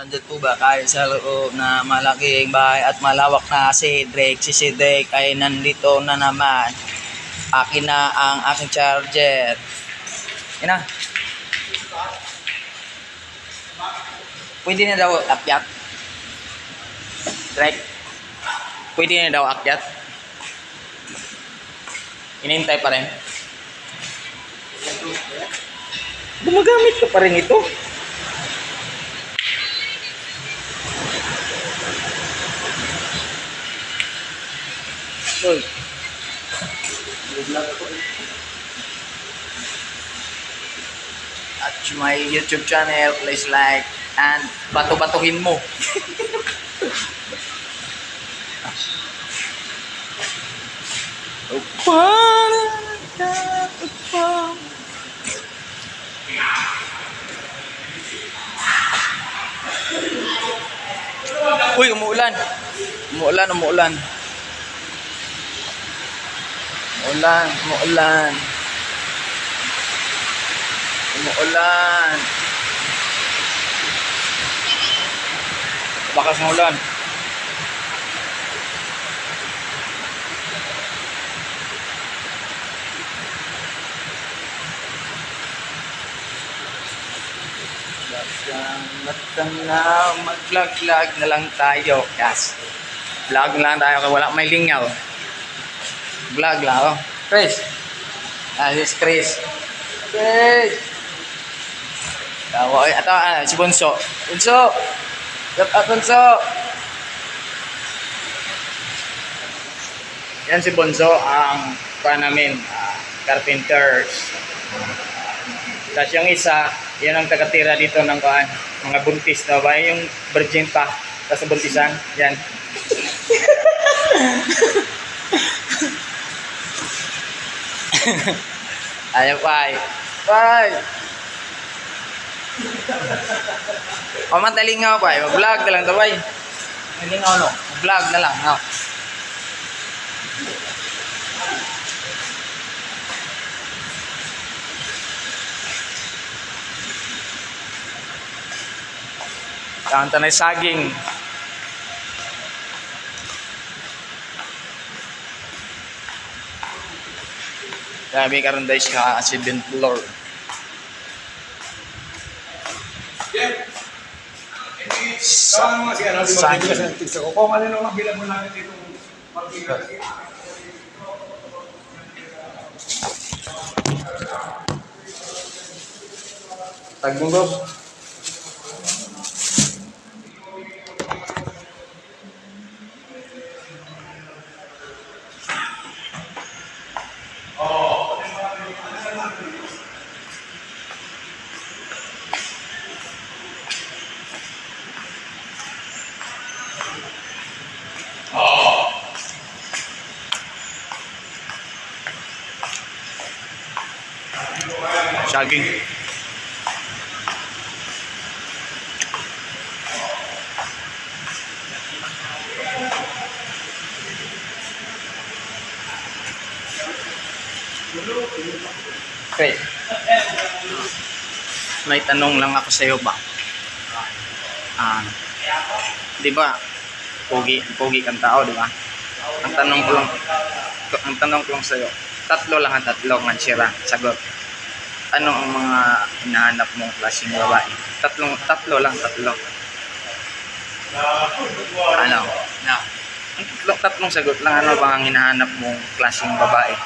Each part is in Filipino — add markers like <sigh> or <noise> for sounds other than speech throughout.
nandito po ba kayo sa loob na malaking bahay at malawak na si Drake. Si si Drake ay nandito na naman. Akin na ang aking charger. Yan na. Pwede na daw akyat. Drake. Pwede na daw akyat. Inintay pa rin. Gumagamit ka pa rin ito. Hoy. Vlog ako eh. My YouTube channel, please like and bato-batuhin mo. Uy, umuulan. Umuulan, umuulan. Umuulan, umuulan. Umuulan. Bakas ng ulan. Matang na mag-vlog-vlog na lang tayo. Yes. Vlog na lang tayo kaya wala may lingaw. Vlog lang ako. Chris. Ah, this is Chris. Chris. Tawa. Ay, ito, ah, si Bunso. Bunso. Shout out, Bunso. Yan si Bunso, ang pa namin, ah, carpenters. Tapos yung isa, yan ang tagatira dito ng kuan, mga buntis na ba? Yung virgin pa, tapos buntisan, yan. <laughs> <laughs> Ayaw pa ay. Bye! O madaling nga pa, mag-vlog na lang to, bay. Madaling nga, no? Mag-vlog na lang, no? Kanta na yung saging. Kasi ano, di ba? Saan? Bigla sa ko. Kung ano nung mabilang mo namin dito. Magbilang. Saging. Okay. May tanong lang ako sa iyo ba? Ah, 'di ba? Pogi, pogi kang tao, 'di ba? Ang tanong ko lang ang tanong ko lang sa iyo, tatlo lang ang tatlo man sira. Sagot. Ano ang mga hinahanap mong klaseng babae? Tatlong tatlo lang, tatlo. Ano? Na. Ang tatlong, tatlong sagot lang ano bang ang hinahanap mong klaseng babae?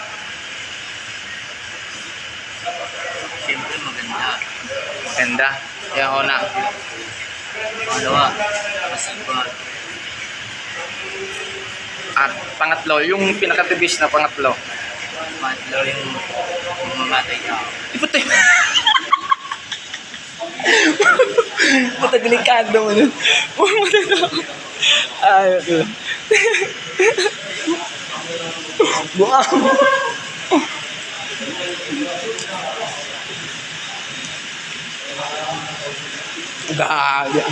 Siyempre maganda. Ganda. Yung una. Pangalawa, masipag. At pangatlo, yung pinakatibis na pangatlo. Pangatlo yung mamamatay ka. Ipatay. Mata delikado mo nun. Mata na ako. Ay, ito. Buka mo. Gaga.